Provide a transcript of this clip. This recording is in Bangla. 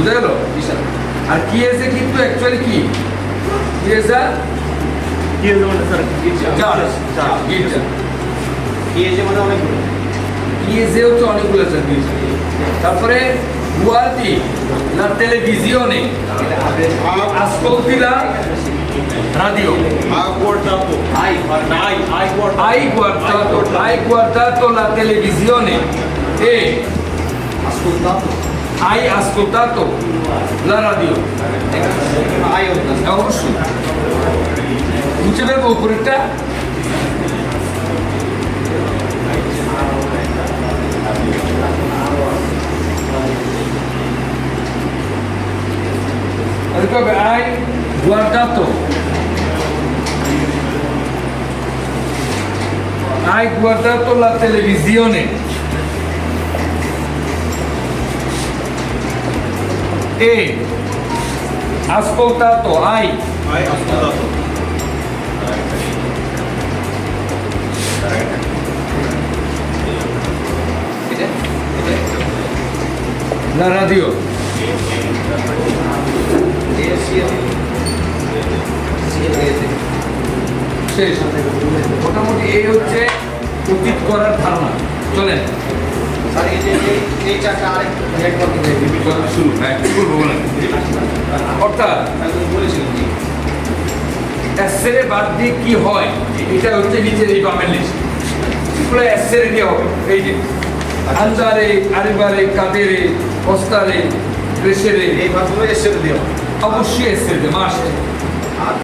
বুঝা গেল আর কি এসে কিন্তু অ্যাকচুয়ালি কি কি এসে কি হলো মানে স্যার চার্জ চার্জ গিটার কি এসে মানে অনেকগুলো ইয়েছে হচ্ছে অনেকগুলো সার্ভিস তারপরে televisione ascolti la radio Ha guardato. Hai, hai, hai guardato. hai guardato hai guardato la televisione e ascoltato. Hai ascoltato la radio Hai ascoltato. è অবশ্যই মুছে দেবো উপরেরটা Ricordo, hai guardato hai guardato la televisione e ascoltato hai Hai ascoltato. la radio শেষ মোটামুটি এই হচ্ছে অতীত করার ধারণা চলেন স্যার এই যে এই- এই চারটা আরেক নেটওয়ার্ক কথা শুনুন হ্যাঁ কি বলব বলেন? অর্থাৎ বলেছিলেন বাদ দিয়ে কি হয়? এটা হচ্ছে নিচের এই বামের লিস্ট এগুলো এসেরে দিয়ে হবে এই যে আন্দারে আরিবারে কাদেরে কস্তারে প্রেসেরে এই ভাগগুলো এসে দেওয়া অবশ্যই এসেরে মাস